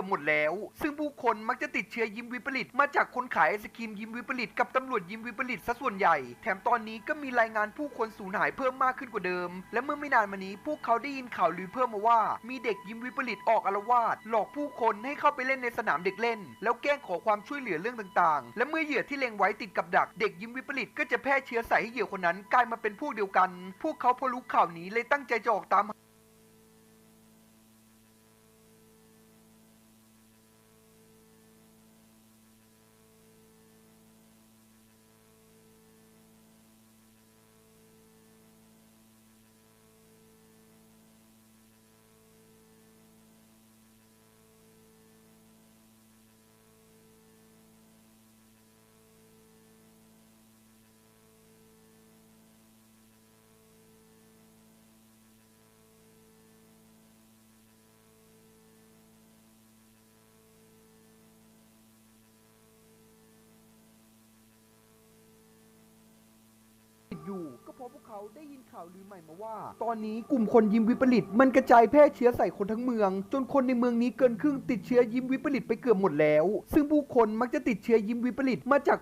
อบหมดแล้ว ซึ่งผู้คนมักจะติดเชื้อยิ้มวิปริต มาจากคนขายไอศครีมยิ้มวิปริตกับตำรวจยิ้มวิปริตซะส่วนใหญ่ แถมตอนนี้ก็มีรายงานผู้คนสูญหายเพิ่มมากขึ้นกว่าเดิม และเมื่อไม่นานมานี้พวกเขาได้ยินข่าวลือเพิ่มมาว่า มีเด็กยิ้มวิปริตออกอาละวาดหลอกผู้คนให้เข้าไปเล่นในสนามเด็กเล่น แล้วแกล้งขอความช่วยเหลือเรื่องต่างๆ และเมื่อเหยื่อที่เล็งไว้ติดกับดัก เด็กยิ้มวิปริตก็จะแพร่เชื้อใส่ให้เหยื่อคนนั้นกลายมาเป็นพวกเดียวกัน พวกเขาพอรู้ข่าวนี้เลยตั้งใจจะออกตาม อยู่ก็เพ ราะพวกเขาได้ยินข่าวลือใหม่มาว่า ตอนนี้กลุ่มคนยิ้มวิปริต มันกระจายแพร่เชื้อใส่คนทั้งเมือง จนคนในเมืองนี้เกินครึ่งติดเชื้อยิ้มวิปริตไปเกือบหมดแล้ว ซึ่งผู้คนมักจะติดเชื้อยิ้มวิปริตมาจาก